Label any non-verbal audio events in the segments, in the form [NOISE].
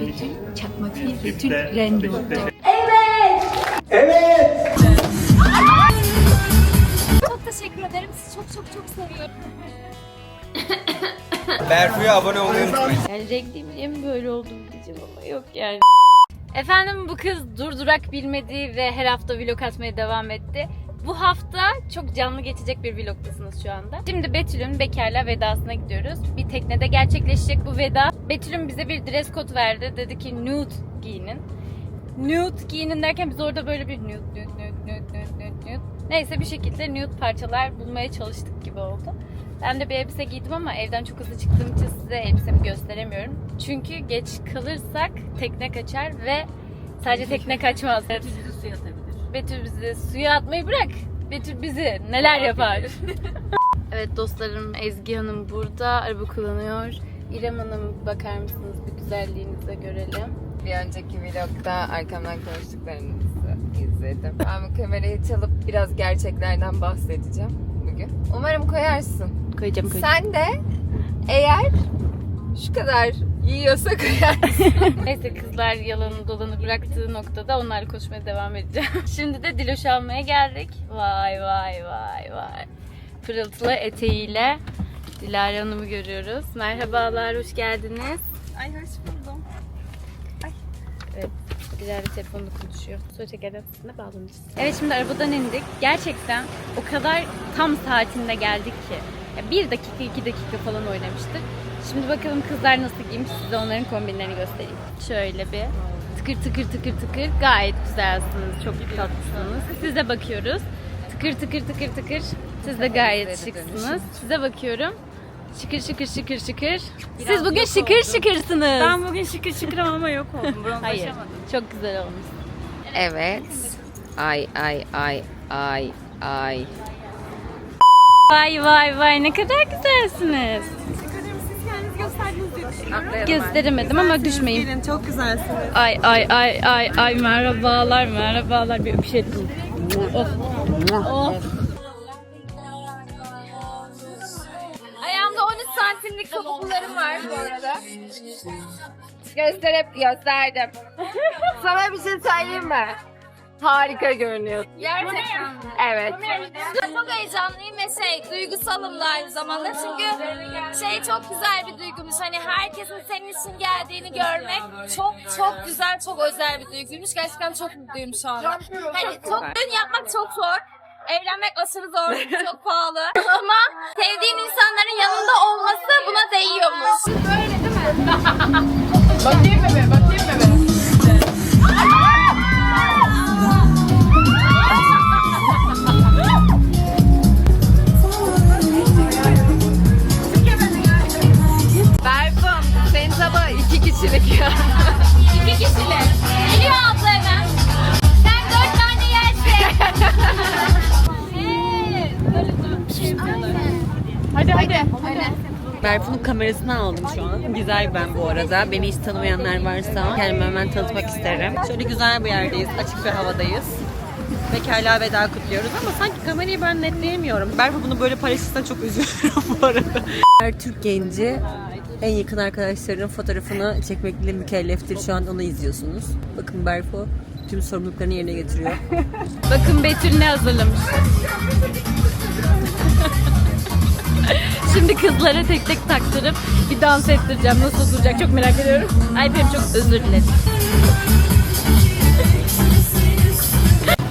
Betül çakmak değil, Betül rengi oldu. Çok teşekkür ederim. Sizi çok çok çok seviyorum. [LAUGHS] Berfu'ya abone olmayı unutmayın. Yani renkliyim diye mi böyle oldum diyeceğim ama yok yani. Efendim bu kız durdurak bilmedi ve her hafta vlog atmaya devam etti. Bu hafta çok canlı geçecek bir vlogdasınız şu anda. Şimdi Betül'ün bekarla vedasına gidiyoruz. Bir teknede gerçekleşecek bu veda. Betül'ün bize bir dress code verdi. Dedi ki nude giyinin. Nude giyinin derken biz orada böyle bir nude nude nude nude nude nude. Neyse bir şekilde nude parçalar bulmaya çalıştık gibi oldu. Ben de bir elbise giydim ama evden çok hızlı çıktığım için size elbisemi gösteremiyorum. Çünkü geç kalırsak tekne kaçar ve sadece tekne kaçmaz. Suya. Betül bizi suya atmayı bırak. Betül bizi neler yapar. [LAUGHS] evet dostlarım Ezgi Hanım burada araba kullanıyor. İrem Hanım bakar mısınız bir güzelliğinize görelim. Bir önceki vlogda arkamdan konuştuklarınızı izledim. Ben bu kamerayı çalıp biraz gerçeklerden bahsedeceğim bugün. Umarım koyarsın. Koyacağım koyacağım. Sen de eğer şu kadar yiyorsa koyarsın. [LAUGHS] Neyse kızlar yalanı dolanı bıraktığı noktada onlarla konuşmaya devam edeceğim. [LAUGHS] Şimdi de Diloş almaya geldik. Vay vay vay vay. Pırıltılı eteğiyle Dilara Hanım'ı görüyoruz. Merhabalar, hoş geldiniz. Ay hoş buldum. Evet, Dilara telefonda konuşuyor. Sonra tekerden sesine bağlanacağız. Evet şimdi arabadan indik. Gerçekten o kadar tam saatinde geldik ki. Ya bir dakika, iki dakika falan oynamıştık. Şimdi bakalım kızlar nasıl giymiş size onların kombinlerini göstereyim. Şöyle bir tıkır tıkır tıkır tıkır gayet güzelsiniz, çok tatlısınız. Size bakıyoruz. Tıkır tıkır tıkır tıkır. Siz de gayet şıksınız. Size bakıyorum. Şıkır şıkır şıkır şıkır. Siz bugün şıkır şıkırsınız. Ben bugün şıkır şıkır ama yok oldum. [LAUGHS] Hayır. Çok güzel olmuş. Evet. Ay ay ay ay ay. Vay vay vay ne kadar güzelsiniz. Gösteremedim ama düşmeyin. Gelin çok güzelsiniz. Ay ay ay ay ay merhabalar merhabalar bir öpüşelim. Oh. Oh. Ayağımda 13 santimlik topuklarım var bu arada. Gösterip gösterdim. Sana bir şey söyleyeyim mi? Harika görünüyor. Gerçekten. Evet. Çok heyecanlıyım ve şey duygusalım da aynı zamanda çünkü şey çok güzel bir duygumuş. Hani herkesin senin için geldiğini görmek çok çok güzel, çok özel bir duyguymuş. Gerçekten çok mutluyum şu anda. Hani çok düğün yapmak çok zor. Evlenmek aşırı zor, [LAUGHS] çok pahalı. Ama sevdiğin insanların yanında olması buna değiyormuş. Böyle değil mi? [LAUGHS] Kamerasını aldım şu an. Güzel ben bu arada. Beni hiç tanımayanlar varsa kendimi hemen tanıtmak isterim. Şöyle güzel bir yerdeyiz. Açık bir havadayız. Bekarlığa veda kutluyoruz ama sanki kamerayı ben netleyemiyorum. Berfu bunu böyle paylaşırsan çok üzülürüm bu arada. Her Türk genci en yakın arkadaşlarının fotoğrafını çekmekle mükelleftir. Şu an onu izliyorsunuz. Bakın Berfu tüm sorumluluklarını yerine getiriyor. Bakın Betül ne hazırlamış. [LAUGHS] Şimdi kızlara tek tek taktırıp bir dans ettireceğim. Nasıl duracak çok merak ediyorum. Ay benim çok özür dilerim.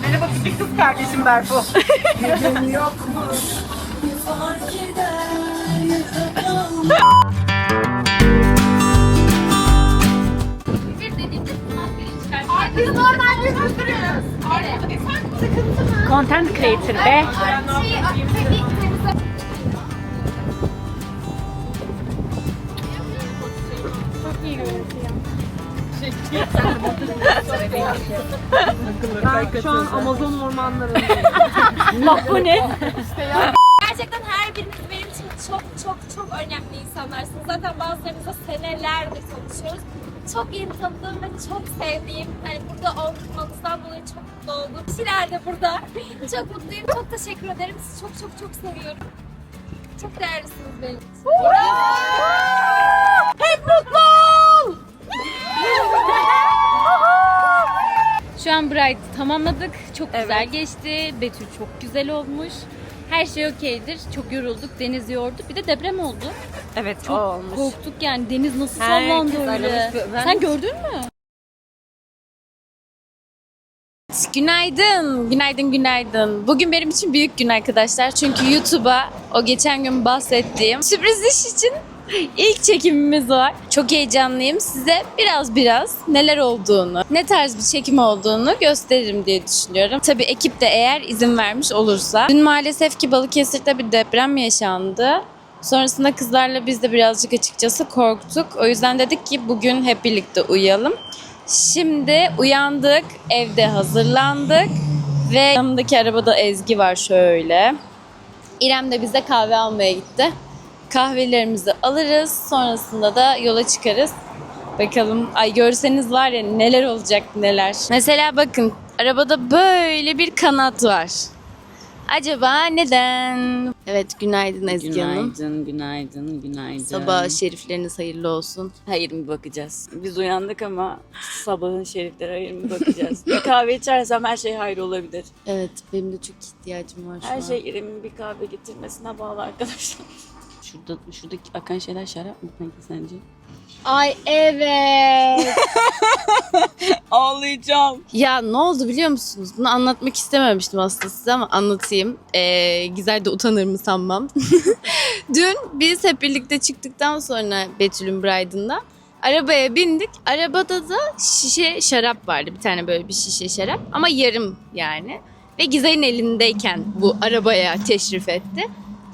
Merhaba küçük kız kardeşim Berfu. Biz normal bir oturuyoruz. Content creator be. Ben şu an Amazon ormanlarındayım. [LAUGHS] Bak bu ne? Gerçekten her biriniz benim için çok çok çok önemli insanlarsınız. Zaten bazılarınızla senelerdir tanışıyoruz. Çok iyi tanıdığım ve çok sevdiğim, hani burada olmanızdan dolayı çok mutlu oldum. Kişiler de burada. Çok mutluyum, çok teşekkür ederim. Sizi çok çok çok seviyorum. Çok değerlisiniz benim için. Celebrate Bride'ı tamamladık. Çok güzel geçti. Betül çok güzel olmuş. Her şey okeydir. Çok yorulduk. Deniz yordu. Bir de deprem oldu. Evet Çok o olmuş. korktuk yani. Deniz nasıl Herkes sallandı öyle. aramış. Ben- Sen gördün mü? Günaydın, günaydın, günaydın. Bugün benim için büyük gün arkadaşlar. Çünkü YouTube'a o geçen gün bahsettiğim sürpriz iş için [LAUGHS] ilk çekimimiz var. Çok heyecanlıyım. Size biraz biraz neler olduğunu, ne tarz bir çekim olduğunu gösteririm diye düşünüyorum. Tabii ekip de eğer izin vermiş olursa. Dün maalesef ki Balıkesir'de bir deprem yaşandı. Sonrasında kızlarla biz de birazcık açıkçası korktuk. O yüzden dedik ki bugün hep birlikte uyuyalım. Şimdi uyandık, evde hazırlandık ve yanımdaki arabada Ezgi var şöyle. İrem de bize kahve almaya gitti. Kahvelerimizi alırız, sonrasında da yola çıkarız. Bakalım, ay görseniz var ya neler olacak neler. Mesela bakın, arabada böyle bir kanat var. Acaba neden? Evet, günaydın Ezgi Hanım. Günaydın, günaydın, günaydın. Sabah şerifleriniz hayırlı olsun. Hayır mı bakacağız? Biz uyandık ama sabahın şerifleri hayır mı bakacağız? bir kahve içersem her şey hayır olabilir. Evet, benim de çok ihtiyacım var şu Her an. şey İrem'in bir kahve getirmesine bağlı arkadaşlar. Şurada, şuradaki akan şeyler şarap mı peki sence? Ay evet. [LAUGHS] Ağlayacağım. Ya ne oldu biliyor musunuz? Bunu anlatmak istememiştim aslında size ama anlatayım. Ee, Gizer de utanır mı sanmam. [LAUGHS] Dün biz hep birlikte çıktıktan sonra Betül'ün Bride'ında arabaya bindik. Arabada da şişe şarap vardı. Bir tane böyle bir şişe şarap ama yarım yani. Ve Gizay'ın elindeyken bu arabaya teşrif etti.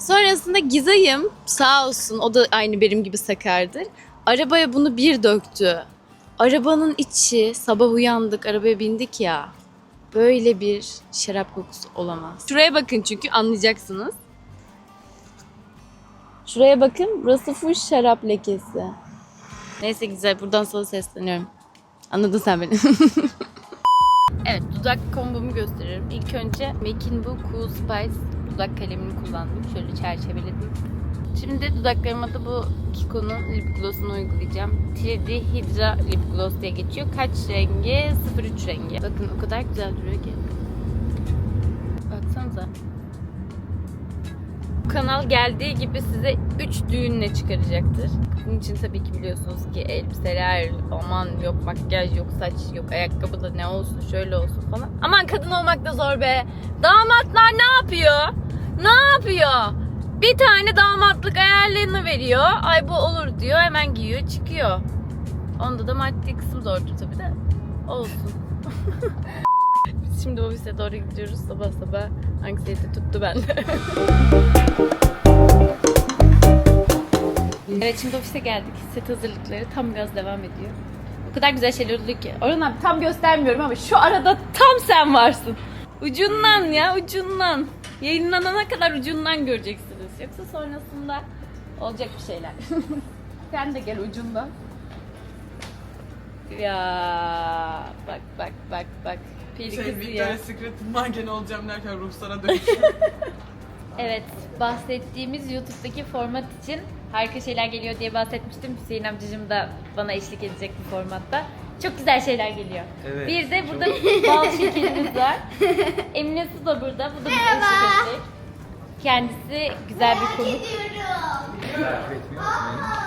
Sonrasında Gizay'ım sağ olsun o da aynı benim gibi sakardır. Arabaya bunu bir döktü. Arabanın içi sabah uyandık arabaya bindik ya. Böyle bir şarap kokusu olamaz. Şuraya bakın çünkü anlayacaksınız. Şuraya bakın burası full şarap lekesi. Neyse güzel buradan sana sesleniyorum. Anladın sen beni. [LAUGHS] evet dudak kombomu gösteririm. İlk önce MAC'in bu Cool Spice dudak kalemini kullandım. Şöyle çerçeveledim. Şimdi dudaklarıma da bu Kiko'nun lip gloss'unu uygulayacağım. 3D Hydra Lip Gloss diye geçiyor. Kaç rengi? 03 rengi. Bakın o kadar güzel duruyor ki. Kanal geldiği gibi size 3 düğünle çıkaracaktır. Bunun için tabii ki biliyorsunuz ki elbiseler, aman yok makyaj, yok saç, yok ayakkabı da ne olsun, şöyle olsun falan. Aman kadın olmak da zor be. Damatlar ne yapıyor? Ne yapıyor? Bir tane damatlık ayarlarını veriyor. Ay bu olur diyor. Hemen giyiyor çıkıyor. Onda da maddi kısım zordur tabii de. Olsun. [LAUGHS] Şimdi ofise doğru gidiyoruz sabah sabah. Anksiyete tuttu bende. [LAUGHS] evet şimdi ofise geldik. Set hazırlıkları tam gaz devam ediyor. O kadar güzel şeyler oluyor ki. Orhan abi tam göstermiyorum ama şu arada tam sen varsın. Ucundan ya ucundan. Yayınlanana kadar ucundan göreceksiniz. Yoksa sonrasında olacak bir şeyler. [LAUGHS] sen de gel ucundan. Ya bak bak bak bak. Peri Şey. Victoria's Secret manken olacağım derken ruhsara dönüş. [LAUGHS] Evet, bahsettiğimiz YouTube'daki format için harika şeyler geliyor diye bahsetmiştim. Hüseyin amcacığım da bana eşlik edecek bu formatta. Çok güzel şeyler geliyor. Evet, Bir de burada [LAUGHS] bal şekerimiz var. Emine Su da burada. Bu da bize eşlik edecek. Kendisi güzel bir konuk.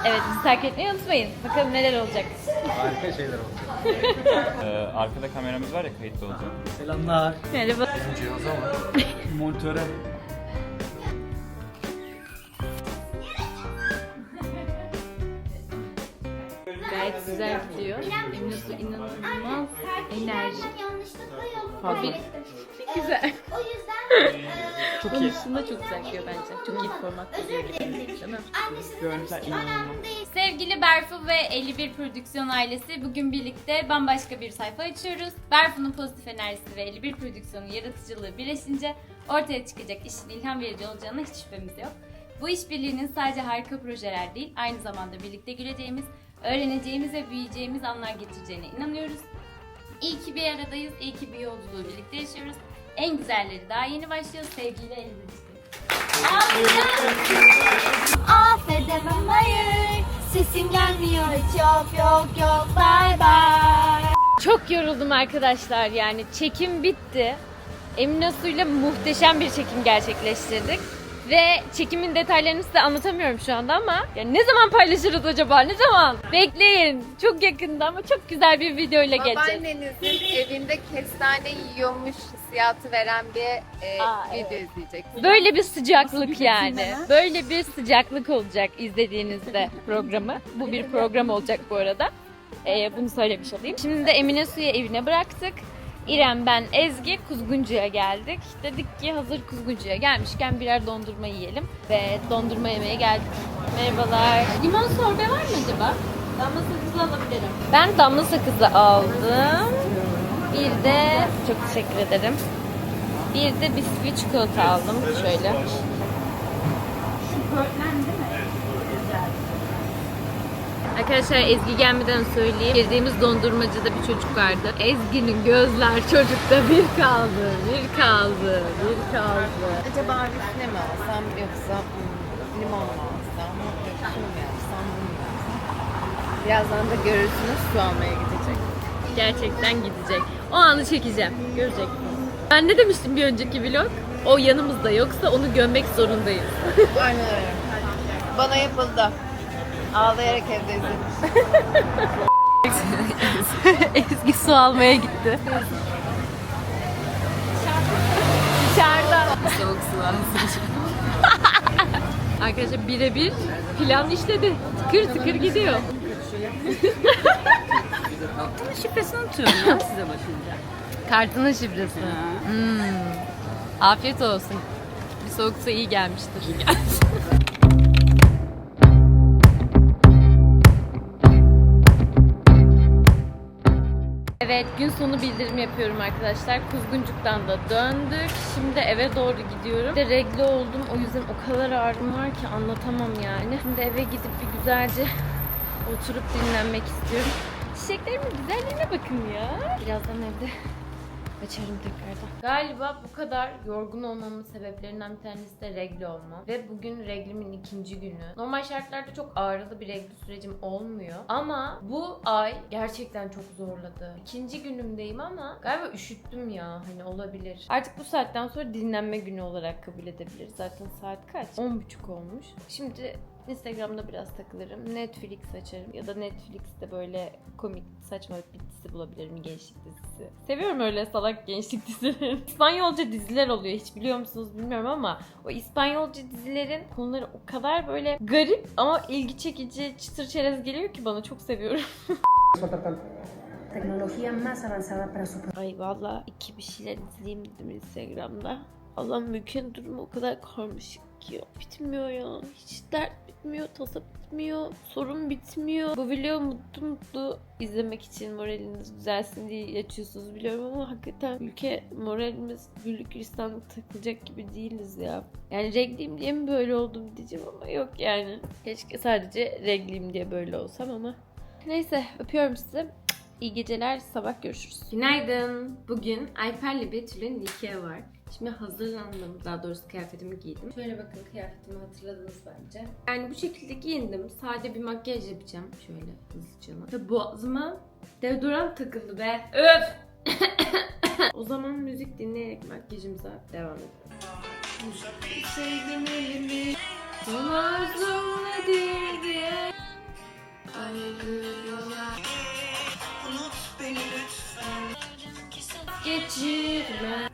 Evet, bizi takip etmeyi unutmayın. Bakalım neler olacak. Harika şeyler oldu. Ee, arkada kameramız var ya kayıtlı olacak. Selamlar. Merhaba. Monitöre. Güzel gidiyor. Emine Su inanılmaz enerji. Pardon. Güzel. O yüzden Çok iyi. Konusunda çok güzel gidiyor bence. Çok iyi format diziyor gibi. Değil mi? Görüntüler inanılmaz. Sevgili Berfu ve 51 Prodüksiyon ailesi bugün birlikte bambaşka bir sayfa açıyoruz. Berfu'nun pozitif enerjisi ve 51 Prodüksiyon'un yaratıcılığı birleşince ortaya çıkacak işin ilham verici olacağına hiç şüphemiz yok. Bu işbirliğinin sadece harika projeler değil, aynı zamanda birlikte güleceğimiz, öğreneceğimiz ve büyüyeceğimiz anlar getireceğine inanıyoruz. İyi ki bir aradayız, iyi ki bir yolculuğu birlikte yaşıyoruz. En güzelleri daha yeni başlıyor. Sevgiyle elbirlikte. affedemem hayır Sesin gelmiyor hiç yok yok yok bye bye Çok yoruldum arkadaşlar yani çekim bitti. Emine Su'yla muhteşem bir çekim gerçekleştirdik. Ve çekimin detaylarını size anlatamıyorum şu anda ama ya ne zaman paylaşırız acaba? Ne zaman? Bekleyin. Çok yakında ama çok güzel bir videoyla geleceğiz. Babaannenizin evinde kestane yiyormuş hissiyatı veren bir e, Aa, video izleyeceksiniz. Böyle bir sıcaklık yani. Böyle bir sıcaklık olacak izlediğinizde programı. Bu bir program olacak bu arada. Ee, bunu söylemiş olayım. Şimdi de Emine Su'yu evine bıraktık. İrem, ben, Ezgi Kuzguncu'ya geldik. Dedik ki hazır Kuzguncu'ya gelmişken birer dondurma yiyelim. Ve dondurma yemeye geldik. Merhabalar. Limon sorbe var mı acaba? Damla sakızlı alabilirim. Ben damla sakızlı aldım. Bir de çok teşekkür ederim. Bir de bisküvi çikolata aldım şöyle. Arkadaşlar Ezgi gelmeden söyleyeyim. Girdiğimiz dondurmacıda bir çocuk vardı. Ezgi'nin gözler çocukta bir kaldı, bir kaldı, bir kaldı. Acaba vişne mi alsam yoksa hmm, limon mu alsam yoksa şunu mu yapsam bunu mu yapsam? Birazdan da görürsünüz su almaya gidecek. Gerçekten gidecek. O anı çekeceğim. Görecek. Ben ne demiştim bir önceki vlog? O yanımızda yoksa onu gömmek zorundayız. Aynen öyle. Bana yapıldı. Ağlayarak evde izledim. [LAUGHS] Ezgi su almaya gitti. Dışarıda. Soğuk su alsın. [LAUGHS] Arkadaşlar birebir plan işledi. Tıkır tıkır gidiyor. [LAUGHS] Şifresini atıyorum ya size bakınca. Kartının şifresi. Hmm. Afiyet olsun. Bir soğuk su iyi gelmiştir. Evet gün sonu bildirim yapıyorum arkadaşlar. Kuzguncuk'tan da döndük. Şimdi eve doğru gidiyorum. Bir De regle oldum. O yüzden o kadar ağrım var ki anlatamam yani. Şimdi eve gidip bir güzelce oturup dinlenmek istiyorum. Çiçeklerimin güzelliğine bakın ya. Birazdan evde açarım tekrardan. Galiba bu kadar yorgun olmamın sebeplerinden bir tanesi de regle olmam. Ve bugün reglimin ikinci günü. Normal şartlarda çok ağrılı bir regl sürecim olmuyor. Ama bu ay gerçekten çok zorladı. İkinci günümdeyim ama galiba üşüttüm ya. Hani olabilir. Artık bu saatten sonra dinlenme günü olarak kabul edebiliriz. Zaten saat kaç? 10.30 olmuş. Şimdi Instagram'da biraz takılırım. Netflix açarım. Ya da Netflix'te böyle komik saçma bir dizi bulabilirim. Gençlik dizisi. Seviyorum öyle salak gençlik [LAUGHS] dizileri. İspanyolca diziler oluyor. Hiç biliyor musunuz bilmiyorum ama o İspanyolca dizilerin konuları o kadar böyle garip ama ilgi çekici çıtır çerez geliyor ki bana çok seviyorum. [LAUGHS] Tecnología más avanzada para su Ay valla iki bir şeyler izleyeyim dedim Instagram'da. Allah mümkün durumu o kadar karmaşık ki. Bitmiyor ya. Hiç dert bitmiyor, tasa bitmiyor, sorun bitmiyor. Bu video mutlu mutlu izlemek için moraliniz düzelsin diye açıyorsunuz biliyorum ama hakikaten ülke moralimiz güllük gülistanlık takılacak gibi değiliz ya. Yani regliyim diye mi böyle oldum diyeceğim ama yok yani. Keşke sadece regliyim diye böyle olsam ama. Neyse öpüyorum sizi. İyi geceler, sabah görüşürüz. Günaydın. Bugün Alper'le Betül'ün nikahı var. Şimdi hazırlandım. Daha doğrusu kıyafetimi giydim. Şöyle bakın kıyafetimi hatırladınız bence. Yani bu şekilde giyindim. Sade bir makyaj yapacağım. Şöyle hızlıca. Ve boğazıma deodorant takıldı be. Öf! [COUGHS] o zaman müzik dinleyerek makyajımıza devam edelim. Sevdim elimi, son arzum nedir diye ayrılıyorlar. Geçirme.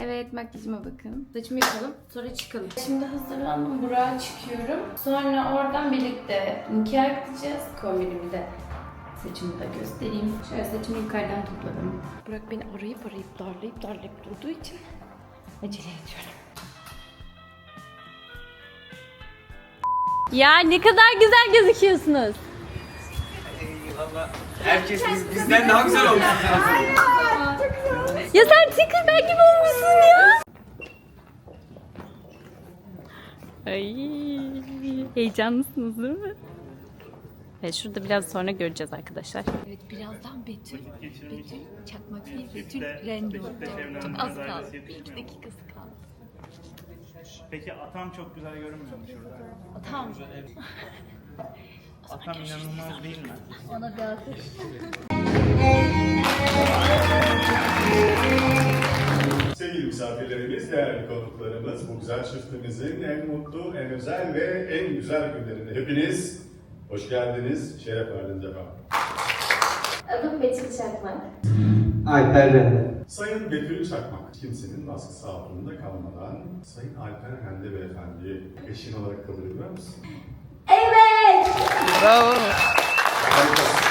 Evet makyajıma bakın. Saçımı yapalım sonra çıkalım. Şimdi hazırlandım buraya çıkıyorum. Sonra oradan birlikte nikah gideceğiz. Kombinimi de saçımı da göstereyim. Şöyle saçımı yukarıdan topladım. Burak beni arayıp arayıp darlayıp darlayıp durduğu için acele ediyorum. Ya ne kadar güzel gözüküyorsunuz. Herkes biz, bizden daha güzel olmuş. Ya sen Tinkerbell gibi olmuşsun ya. Ay heyecanlısınız değil mi? Evet şurada biraz sonra göreceğiz arkadaşlar. Evet birazdan Betül, Betül çakmak değil Betül rendo. Çok az kaldı. Bir iki dakikası kaldı. Peki atam çok güzel görünmüyor mu şurada? Tamam. [LAUGHS] Atam inanılmaz değil mi? Sevgili misafirlerimiz, değerli konuklarımız, bu güzel çiftimizin en mutlu, en özel ve en güzel günlerinde hepiniz hoş geldiniz, şeref verdiniz efendim. Adım Betül Çakmak. Alper Rende. Sayın Betül Çakmak, kimsenin baskısı altında kalmadan Sayın Alper Rende Beyefendi'yi eşin olarak kabul ediyor musun? Harikasın.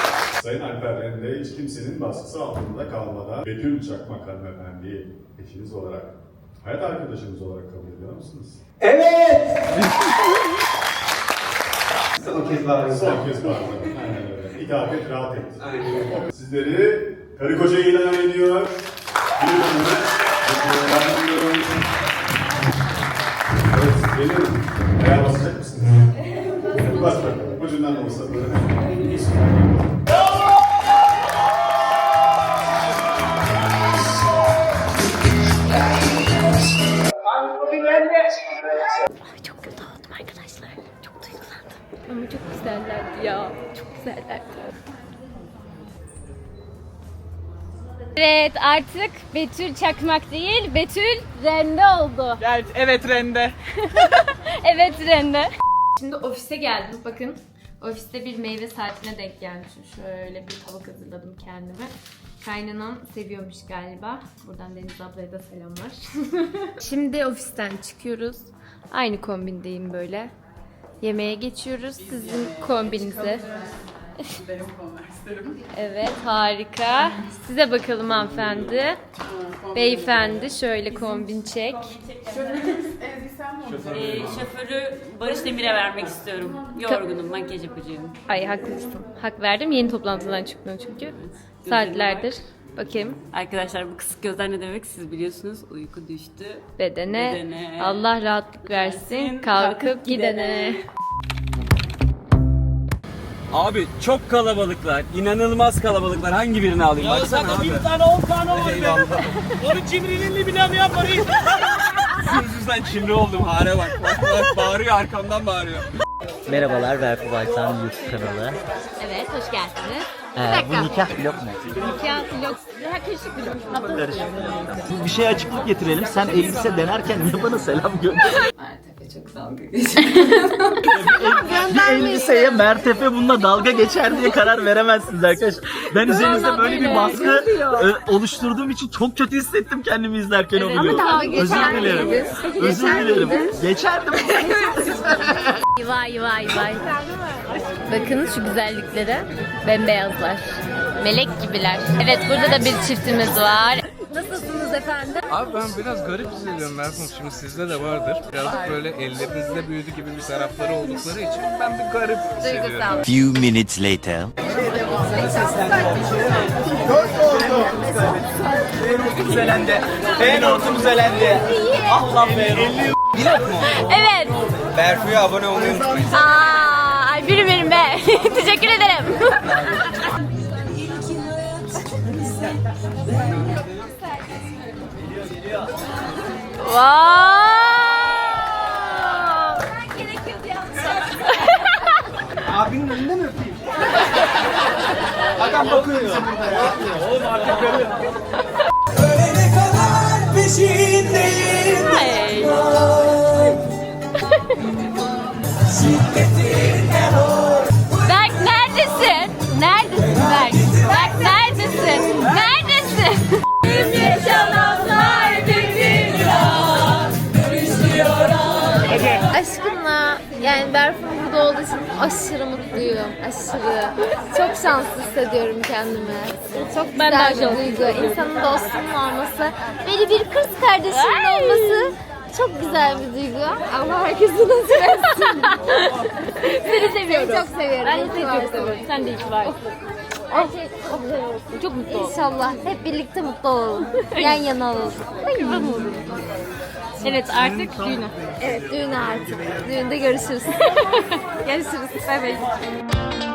Sayın Alper Rende hiç kimsenin baskısı altında kalmadan Betül Çakmak hanımefendiyi eşiniz olarak, hayat arkadaşınız olarak kabul ediyor musunuz? Evet! Son kez bağırıyorum. Son kez bağırdım. Aynen öyle. İtaat et, rahat et. Aynen öyle. Sizleri karı koca ilan ediyor. Bir bölümde ben diliyorum. Evet, geliyorum. Ayağa Çok kötü oldum arkadaşlar. Çok duygulandım. Ama çok güzellerdi ya. Çok güzellerdi. Evet artık Betül Çakmak değil Betül Rende oldu. Evet, evet Rende. [LAUGHS] Evet Rende. Şimdi ofise geldim bakın. Ofiste bir meyve saatine denk gelmişim. Şöyle bir tabak hazırladım kendime. Kaynanam seviyormuş galiba. Buradan Deniz ablaya da selamlar. [LAUGHS] Şimdi ofisten çıkıyoruz. Aynı kombindeyim böyle. Yemeğe geçiyoruz. Sizin kombinize. [LAUGHS] evet harika. Size bakalım hanımefendi. Beyefendi şöyle kombin çek. Ee, şoförü Barış Demir'e vermek istiyorum. Yorgunum, makyaj yapacağım. Ay haklısın. Hak verdim. Yeni toplantıdan çıktım çünkü. Saatlerdir. Bakayım. Arkadaşlar bu kısık gözler ne demek siz biliyorsunuz. Uyku düştü. Bedene. Bedene. Allah rahatlık versin. Versin, Kalkıp kalkıp gidene. gidene. Abi çok kalabalıklar. inanılmaz kalabalıklar. Hangi birini alayım? Baksana abi. Bir tane 10 tane var. Eyvallah. Onu cimriliğini bile mi yaparız? Sizin yüzünden cimri oldum. Hale bak. Bak, bak bağırıyor arkamdan bağırıyor. Merhabalar Berfu Baytan YouTube kanalı. Evet hoş geldiniz. Ee, bu nikah vlog mu? Nikah vlog. Ha, Karışık vlog. Karışık. Bir şeye açıklık getirelim. Sen elbise denerken niye [LAUGHS] bana selam gönderdin? Çok dalga geçiyor. [LAUGHS] bir elbiseye Mertefe bununla dalga geçer diye karar veremezsiniz arkadaşlar. Ben üzerinizde böyle bir baskı e, oluşturduğum için çok kötü hissettim kendimi izlerken o vlogu. Özür dilerim. Özür dilerim. Geçerdim. [LAUGHS] Vay vay vay. Bakın şu güzelliklere. Bembeyazlar. Melek gibiler. Evet burada da bir çiftimiz var. Efendim? Abi ben biraz garip hissediyorum Merhum. Şimdi sizde de vardır. Birazcık böyle ellerinizde büyüdü gibi bir tarafları oldukları için ben bir garip hissediyorum. Few minutes later. Feyenoord'umuz elendi. Allah Feyenoord. Evet. Berfu'ya abone olmayı unutmayın. Aa, ay biri benim be. [LAUGHS] Teşekkür ederim. [LAUGHS] Wow! Abinin önünde mi öpeyim? Adam bakıyor bize burada ya. Oğlum artık görüyor. Hey. Berk neredesin? Neredesin Berk? Berk Aşkınla yani Berfin burada olduğu için aşırı mutluyum. Aşırı. Çok şanslı hissediyorum kendimi. Çok ben güzel bir duygu. İnsanın dostunun olması, böyle bir kız kardeşinin olması çok güzel bir duygu. Allah herkese nasip etsin. [LAUGHS] Seni seviyorum. Seni çok seviyorum. Ben de seni çok seviyorum. Sen de iyi ki varsın. Oh, çok mutlu ol. İnşallah hep birlikte mutlu olalım. Yan yana olalım. Evet artık düğüne. Evet düğüne artık. Düğünde görüşürüz. [LAUGHS] görüşürüz. Bay bay.